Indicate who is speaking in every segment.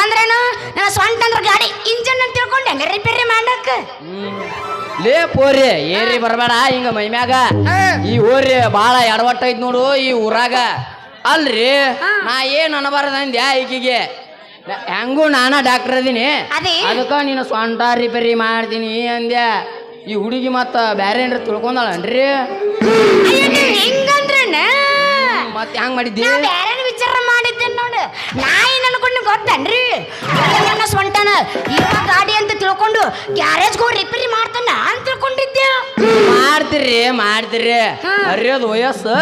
Speaker 1: ಅಂದ್ರೇನು? ನನ್ನ ಸ್ವಂತ ಅಂದ್ರೆ ಗಾಡಿ ಇಂಜನ್ ಅಂತ ತಿಳ್ಕೊಂಡೆ. ಹಂಗ ರಿಪೇರಿ ಮಾಡಕ್
Speaker 2: ಲೇ ಪೋರಿ ಏರಿ ಬರಬೇಡ ಹಿಂಗ ಮೈಮ್ಯಾಗ ಈ ಊರಿ ಬಾಳ ಎಡವಟ್ಟ ಐತ್ ನೋಡು ಈ ಊರಾಗ. ಅಲ್ರಿ ನಾ ಏನ್ ಅನಬಾರ್ದ ಅಂದ್ಯಾ ಈಕಿಗೆ ಹೆಂಗು ನಾನ ಡಾಕ್ಟರ್ ಅದೀನಿ.
Speaker 1: ಅದೇ.
Speaker 2: ಅದಕ್ಕ ನೀನು ಸ್ವಂಟ ರಿಪೇರಿ ಮಾಡ್ತೀನಿ ಅಂದ್ಯ. ಈ ಹುಡುಗಿ ಮತ್ತ ಬ್ಯಾರೆ ಏನ್ರ ತಿಳ್ಕೊಂಡಾಳನ್ರಿ?
Speaker 1: ಹೆಂಗಂದ್ರನ
Speaker 2: ಮತ್ ಹೆಂಗ್ ಮಾಡಿದ್ದಿ?
Speaker 1: ವಿಚಾರ ಮಾಡಿದ್ದೆ ನೋಡು. ನಾ ಏನ್ ಅನ್ಕೊಂಡು ಗೊತ್ತನ್ರಿ? ನನ್ನ ಸ್ವಂಟನ ಇವ ಗಾಡಿ ಅಂತ ತಿಳ್ಕೊಂಡು ಗ್ಯಾರೇಜ್ಗೆ ಹೋಗಿ ರಿಪೇರಿ ಮಾಡ್ತಾನ
Speaker 2: ಮಾಡ್ತೀರಿ ಮಾಡಿದ್ರಿ. ಅರಿಯೋದು ವಯಸ್ಸು.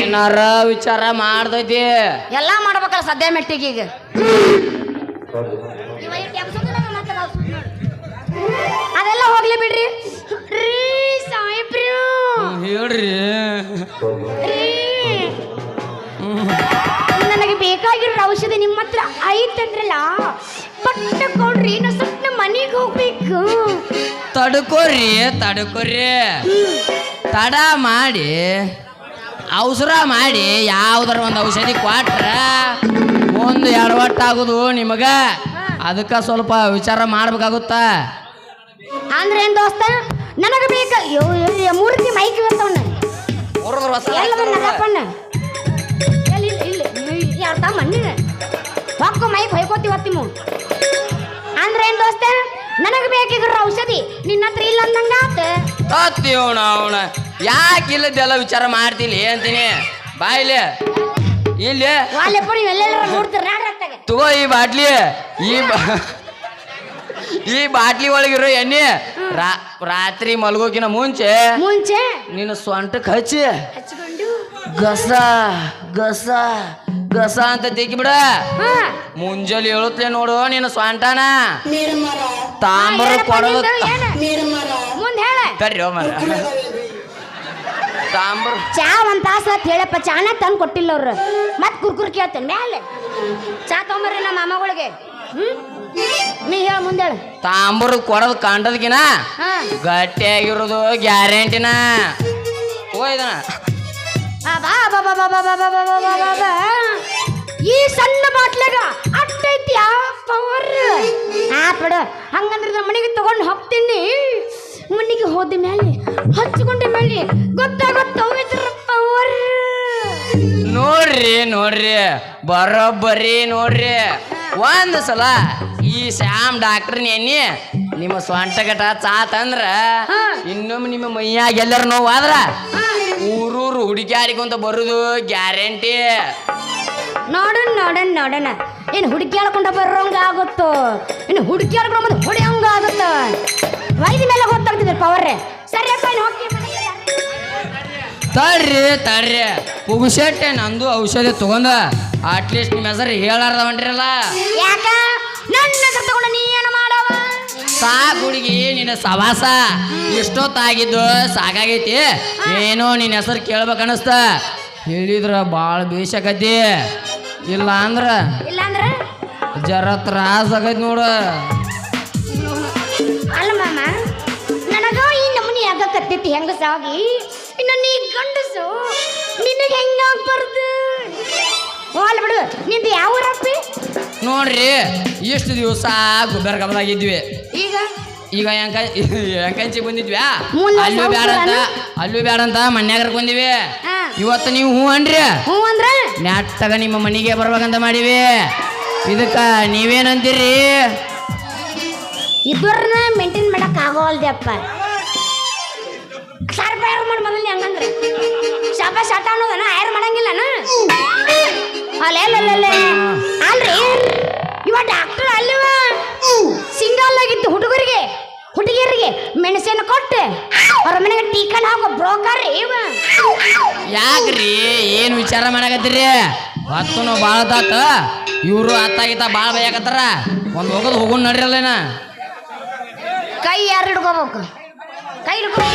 Speaker 2: ಏನಾರ ವಿಚಾರ ಮಾಡ್ದೈತಿ.
Speaker 1: ಎಲ್ಲಾ ಮಾಡ್ಬೇಕಲ್ಲ ಸದ್ಯ ಮೆಟ್ಟಿಗೆ ಈಗ. ಅದೆಲ್ಲ ಹೋಗ್ಲಿ ಬಿಡ್ರಿ. ರೀ ಸಾಯಿಬ್ರು
Speaker 2: ಹೇಳ್ರಿ.
Speaker 1: ನನಗೆ ಬೇಕಾಗಿರೋ ಔಷಧಿ ನಿಮ್ಮ ಹತ್ರ ಐತಂದ್ರಲ್ಲ ಪಟ್ಟ ಕೊಡ್ರಿ ನಾ ಸಣ್ಣ ಮನೆಗೆ ಹೋಗ್ಬೇಕು.
Speaker 2: ತಡ್ಕೋರಿ ತಡ್ಕೋರಿ. ತಡ ಮಾಡಿ ಅವಸರ ಮಾಡಿ ಯಾವ್ದಾರ ಒಂದು ಔಷಧಿ ಕೊಟ್ರ ಒಂದು ಎರಡು ಒಟ್ಟಾಗೋದು ನಿಮಗ. ಅದಕ್ಕೆ ಸ್ವಲ್ಪ ವಿಚಾರ ಮಾಡ್ಬೇಕಾಗುತ್ತ.
Speaker 1: ಅಂದ್ರೆ ಏನ್ ದೋಸ್ತ ನನಗೆ ಬೇಕ ಮೂರ್ತಿ ಮೈಕ್ ಬರ್ತವಣ್ಣ ಮಣ್ಣಿನ ಹೊಕ್ಕು ಮೈಕ್ ಹೊಯ್ಕೋತಿ ಹೊತ್ತಿ ಅಂದ್ರೆ ಏನ್ ದೋಸ್ತ ನನಗೆ ಬೇಕಿದ್ರ ಔಷಧಿ. ನಿನ್ನ ಹತ್ರ ಇಲ್ಲ ಅಂದಂಗ ಆತ.
Speaker 2: ಅವಣ ಅವಣ. ಯಾಕೆ ಇಲ್ಲದೆಲ್ಲ ವಿಚಾರ ಮಾಡ್ತೀನಿ ಅಂತೀನಿ. ಬಾಯ್ಲೆ ಇಲ್ಲಿ.
Speaker 1: ನೋಡ್ತೀರ ನಾಡ್ರತ್ತಾಗ
Speaker 2: ತಗೋ ಈ ಬಾಟ್ಲಿ. ಈ ಬಾ ಈ ಬಾಟ್ಲಿ ಒಳಗಿರೋ ಎಣ್ಣೆ. ರಾ- ರಾತ್ರಿ ಮಲಗೋಕಿನ ಮುಂಚೆ
Speaker 1: ಮುಂಚೆ?
Speaker 2: ನಿನ್ನ ಸೊಂಟಕ್ಕೆ ಹಚ್ಚಿ.
Speaker 1: ಹಚ್ಕೊಂಡು.
Speaker 2: ಗಸ ಗಸ ಗಸ ಅಂತ ತೆಗಿಬಿಡ
Speaker 1: ಹಾ.
Speaker 2: ಮುಂಜಾನೆ ಹೇಳುತ್ತಲೇ ನೋಡು ನಿನ್ನ ಸ್ವಂಟಾನ.
Speaker 1: ತಾಮ್ರ ಮುಂದೆ
Speaker 2: ಬರ್ರಿ ಮರ ತಾಮ್ರ
Speaker 1: ಚಾ ಒಂದ್ ತಾಸ ಹೇಳಪ್ಪ ಚಾನ ತಂದು ಕೊಟ್ಟಿಲ್ಲ ಅವರು ಮತ್ ಕುರ್ಕುರ್ ಕೇಳ್ತೇನೆ ಮೇಲೆ ಚಾ ತಗೊಂಬರ್ರಿ ನಮ್ಮ ಮಾಮಗಳಿಗೆ ನೀ ಹೇಳ ಮುಂದೆ ಹೇಳ
Speaker 2: ತಾಂಬರ್ ಕೊಡೋದು ಕಾಂಡದಕಿನ ಗಟ್ಟಿಯಾಗಿರೋದು ಗ್ಯಾರಂಟಿನ ಹೋಯ್ದನ
Speaker 1: ಈ ಸಣ್ಣ ಬಾಟ್ಲಾಗ ಅಟ್ಟೈತಿಯಾ ಪವರ್. ಆ ಬಿಡು. ಹಂಗಂದ್ರೆ ನಮ್ಮ ಮನೆಗೆ ತಗೊಂಡು ಹೋಗ್ತೀನಿ. ಮನೆಗೆ ಹೋದ ಮೇಲೆ ಹಚ್ಕೊಂಡ ಮೇಲೆ ಗೊತ್ತಾಗುತ್ತ ಇದ್ರ ಪವರ್.
Speaker 2: ನೋಡ್ರಿ ನೋಡ್ರಿ. ಬರೋಬ್ಬರಿ ನೋಡ್ರಿ. ಒಂದು ಸಲ ಈ ಶ್ಯಾಮ್ ಡಾಕ್ಟರ್ ನೆನ್ನಿ ನಿಮ್ಮ ಸ್ವಂಟಗಟ ಚಾತ್ ಅಂದ್ರ. ಇನ್ನೊಮ್ಮೆ ನಿಮ್ಮ ಮೈಯಾಗ ಎಲ್ಲರ ನೋವು ಆದ್ರ ಊರೂರು ಹುಡುಕ್ಯಾಡಿಕೊಂತ ಬರುದು ಗ್ಯಾರಂಟಿ.
Speaker 1: ನೋಡೋಣ ನೋಡೋಣ ನೋಡೋಣ. ಏನು ಹುಡುಕಿ ಹೇಳ್ಕೊಂಡ ಬರೋಂಗ ಆಗುತ್ತೋ ಇನ್ನು ಹುಡುಕಿ ಹೇಳ್ಕೊಂಡು ಬಂದು ಹೊಡೆಯೋಂಗ ಆಗುತ್ತೋ ವೈದ್ಯ ಮೇಲೆ ಗೊತ್ತಾಗ್ತಿದೆ ಪವರ್ ಸರಿಯಪ್ಪ ಇನ್ನು ಹೋಗಿ.
Speaker 2: ತಡ್ರಿ ತಡ್ರಿ. ನಂದು ಔಷಧಿ ತಗೊಂಡ. ಅಟ್ಲೀಸ್ಟ್ ನಿಮ್ಮ ಹೆಸರು ಹೇಳಾರ್ದ ಹೊಂಟ್ರಲ್ಲ.
Speaker 1: ಯಾಕ? ನನ್ನ ಹೆಸರು ತಗೊಂಡು ನೀ ಏನು ಮಾಡವ?
Speaker 2: ಸಾ ಹುಡುಗಿ ನಿನ್ನ ಸವಾಸ. ಎಷ್ಟೊತ್ತಾಗಿದ್ದು? ಸಾಕಾಗೈತಿ. ಏನೋ ನಿನ್ನ ಹೆಸರು ಕೇಳ್ಬೇಕು ಅನಸ್ತ ಹೇಳಿದ್ರ ಭಾಳ ಬೇಷಕತಿ. ಇಲ್ಲ ಅಂದ್ರ ಜರ ತ್ರಾಸ ಆಗೈತ್ ನೋಡು.
Speaker 1: ಅಲ್ಲ ಮಾಮ ನನಗ ಈ ನಮೂನಿ ಆಗಕತ್ತೈತಿ ಹೆಂಗಸಾಗಿ ಇನ್ನು ನೀ ಗಂಡಸು ನಿನಗೆ ಹೆಂಗ ಆಗ್ಬಾರ್ದು? ಹೋಲ್ ಬಿಡು ನಿಂದು ಯಾವ ಊರಪ್ಪಿ
Speaker 2: ನೋಡ್ರಿ ಎಷ್ಟು ದಿವಸ ಗುಬ್ಬರ್ ಗಮನಾಗಿದ್ವಿ
Speaker 1: ಈಗ?
Speaker 2: ಈಗ ಹೆಂಕ ಹೆಂಕಂಚಿ ಬಂದಿದ್ವ್ಯಾ?
Speaker 1: ಮೂಲ
Speaker 2: ಅಲ್ಲೂ ಬ್ಯಾಡ ಅಂತ? ಅಲ್ಲೂ ಬ್ಯಾಡ ಅಂತ ಮನ್ಯಾಗ ಬಂದಿವಿ ಇವತ್ತು ನೀವು ಹೂ ಅನ್ರಿ
Speaker 1: ಹ್ಞೂ ಅಂದ್ರೆ?
Speaker 2: ತಗ ನಿಮ್ಮ ಮನೆಗೆ ಬರ್ಬೇಕಂತ ಮಾಡೀವಿ. ಇದಕ್ಕ ನೀವೇನಂತೀರಿ?
Speaker 1: ಇಬ್ಬರನ್ನ ಮೇಂಟೈನ್ ಮಾಡಕ್ ಆಗೋಲ್ದಪ್ಪ ಸರ್ಪ ಯಾರು ಮಾಡಿ ಮೊದಲು ಹಂಗಂದ್ರೆ. ಶಾಪ ಶಾಟ ಅನ್ನೋದನ್ನ ಯಾರು ಮಾಡಂಗಿಲ್ಲನ ಅಲ್ಲೇ ಅಲ್ಲೇ ಅಲ್ರಿ? ಇವ ಡಾಕ್ಟರ್ ಅಲ್ಲವ. ಸಿಂಗಲ್ ಆಗಿತ್ತು ಹುಡುಗರಿಗೆ. ಹುಡುಗಿಯರಿಗೆ ಮೆಣಸಿನ ಕೊಟ್ಟು ಅವ್ರ ಮನೆಗೆ ಟೀಕನ್ ಹಾಕೋ ಬ್ರೋಕರ್ ಇವ.
Speaker 2: ಯಾಕ್ರಿ? ಏನ್ ವಿಚಾರ ಮಾಡಕತ್ತೀರಿ? ಹೊತ್ತನು ಭಾಳ ತಾತ ಇವರು ಅತ್ತ ಅತ್ತಾಗಿತ್ತ ಭಾಳ ಬೈಯಾಕತ್ತಾರ ಒಂದು ಹೋಗೋದು ಹೋಗೋಣ ನಡ್ರಲ್ಲೇನ
Speaker 1: ಕೈ ಯಾರು ಹಿಡ್ಕೋಬೇಕು. ಕೈ ಹಿಡ್ಕೊ.